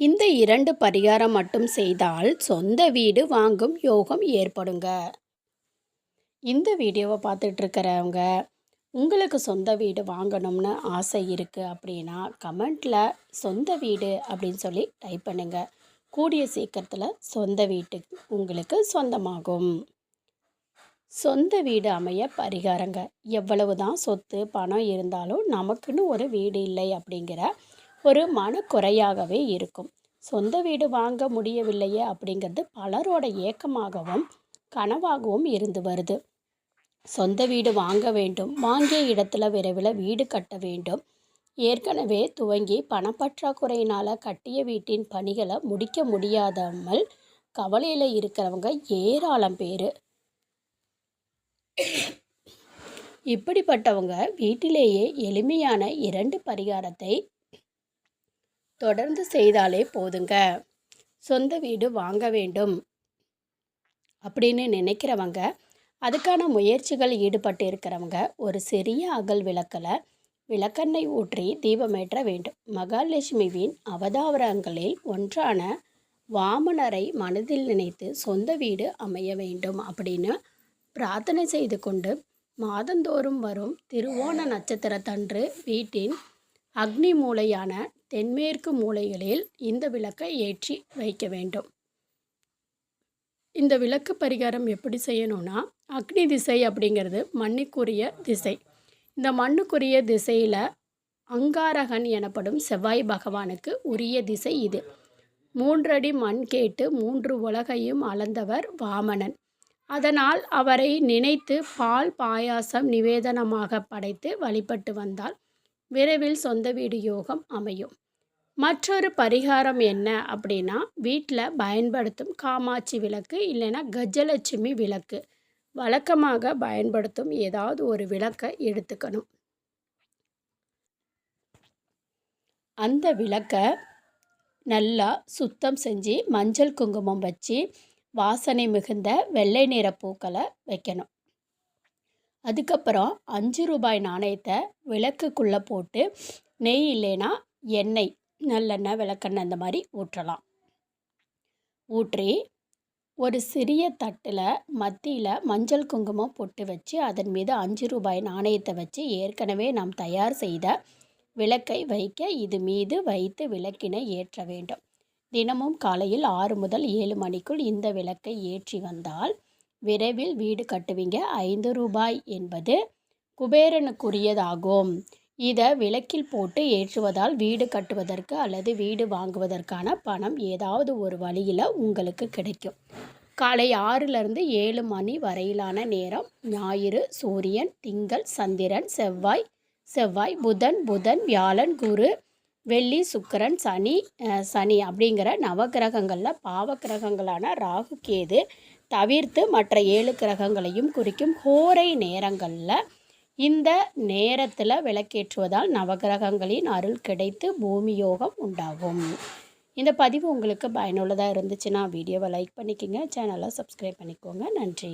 இந்த இரண்டு பரிகாரம் மட்டும் செய்தால் சொந்த வீடு வாங்கும் யோகம் ஏற்படுங்க. இந்த வீடியோவை பார்த்துட்டு இருக்கிறவங்க உங்களுக்கு சொந்த வீடு வாங்கணும்னு ஆசை இருக்குது அப்படின்னா கமெண்ட்டில் சொந்த வீடு அப்படின்னு சொல்லி டைப் பண்ணுங்கள் கூடிய சீக்கிரத்தில் சொந்த வீட்டுக்கு உங்களுக்கு சொந்தமாகும். சொந்த வீடு அமைய பரிகாரங்க. எவ்வளவு தான் சொத்து பணம் இருந்தாலும் நமக்குன்னு ஒரு வீடு இல்லை அப்படிங்கிற ஒரு மனக்குறையாகவே இருக்கும். சொந்த வீடு வாங்க முடியவில்லையே அப்படிங்கிறது பலரோட ஏக்கமாகவும் கனவாகவும் இருந்து வருது. சொந்த வீடு வாங்க வேண்டும் வாங்கிய இடத்துல விரைவில் வீடு கட்ட வேண்டும். ஏற்கனவே துவங்கி பணப்பற்றாக்குறையினால் கட்டிய வீட்டின் பணிகளை முடிக்க முடியாதாமல் கவலையில் இருக்கிறவங்க ஏராளம் பேர். இப்படிப்பட்டவங்க வீட்டிலேயே எளிமையான இரண்டு பரிகாரத்தை தொடர்ந்து செய்தாலே போதுங்க. சொந்த வீடு வாங்க வேண்டும். அப்படின்னு நினைக்கிறவங்க அதுக்கான முயற்சிகள் ஈடுபட்டு இருக்கிறவங்க ஒரு சிறிய அகல் விளக்கில் விளக்கெண்ணெய் ஊற்றி தீபமேற்ற வேண்டும். மகாலட்சுமிவின் அவதாவரங்களில் ஒன்றான வாமனரை மனதில் நினைத்து சொந்த வீடு அமைய வேண்டும் அப்படின்னு பிரார்த்தனை செய்து கொண்டு மாதந்தோறும் வரும் திருவோண நட்சத்திரத்தன்று வீட்டின் அக்னி மூலையான தென்மேற்கு மூலைகளில் இந்த விளக்கை ஏற்றி வைக்க வேண்டும். இந்த விளக்கு பரிகாரம் எப்படி செய்யணும்னா அக்னி திசை அப்படிங்கிறது மண்ணுக்குரிய திசை. இந்த மண்ணுக்குரிய திசையில் அங்காரகன் எனப்படும் செவ்வாய் பகவானுக்கு உரிய திசை இது. மூன்றடி மண் கேட்டு மூன்று உலகையும் அளந்தவர் வாமனன். அதனால் அவரை நினைத்து பால் பாயாசம் நிவேதனமாக படைத்து வழிபட்டு வந்தால் விரைவில் சொந்த வீடு யோகம் அமையும். மற்றொரு பரிகாரம் என்ன அப்படின்னா வீட்டில் பயன்படுத்தும் காமாட்சி விளக்கு இல்லைன்னா கஜலட்சுமி விளக்கு. வழக்கமாக பயன்படுத்தும் ஏதாவது ஒரு விளக்கை எடுத்துக்கணும். அந்த விளக்கை நல்லா சுத்தம் செஞ்சு மஞ்சள் குங்குமம் வச்சு வாசனை மிகுந்த வெள்ளை நிற பூக்களை வைக்கணும். அதுக்கப்புறம் அஞ்சு ரூபாய் நாணயத்தை விளக்குக்குள்ளே போட்டு நெய் இல்லைன்னா எண்ணெய் நல்லெண்ணெய் விளக்கெண்ணெய் இந்த மாதிரி ஊற்றலாம். ஊற்றி ஒரு சிறிய தட்டில் மத்தியில் மஞ்சள் குங்குமம் பொட்டு வச்சு அதன் மீது அஞ்சு ரூபாய் நாணயத்தை வச்சு ஏற்கனவே நாம் தயார் செய்த விளக்கை வைக்க இது மீது வைத்து விளக்கினை ஏற்ற வேண்டும். தினமும் காலையில் ஆறு முதல் ஏழு மணிக்குள் இந்த விளக்கை ஏற்றி வந்தால் விரைவில் வீடு கட்டுவீங்க. ஐந்து ரூபாய் என்பது குபேரனுக்குரியதாகும். இதை விளக்கில் போட்டு ஏற்றுவதால் வீடு கட்டுவதற்கு அல்லது வீடு வாங்குவதற்கான பணம் ஏதாவது ஒரு வழியில் உங்களுக்கு கிடைக்கும். காலை ஆறிலிருந்து ஏழு மணி வரையிலான நேரம். ஞாயிறு சூரியன் திங்கள் சந்திரன் செவ்வாய் செவ்வாய் புதன் புதன் வியாழன் குரு வெள்ளி சுக்கரன் சனி சனி அப்படிங்கிற நவகிரகங்களில் பாவகிரகங்களான ராகு கேது தவிர்த்து மற்ற ஏழு கிரகங்களையும் குறிக்கும் கோரை நேரங்களில் இந்த நேரத்தில் விளக்கேற்றுவதால் நவகிரகங்களின் அருள் கிடைத்து பூமி யோகம் உண்டாகும். இந்த பதிவு உங்களுக்கு பயனுள்ளதாக இருந்துச்சுன்னா வீடியோவை லைக் பண்ணிக்கோங்க சேனலை சப்ஸ்கிரைப் பண்ணிக்கோங்க. நன்றி.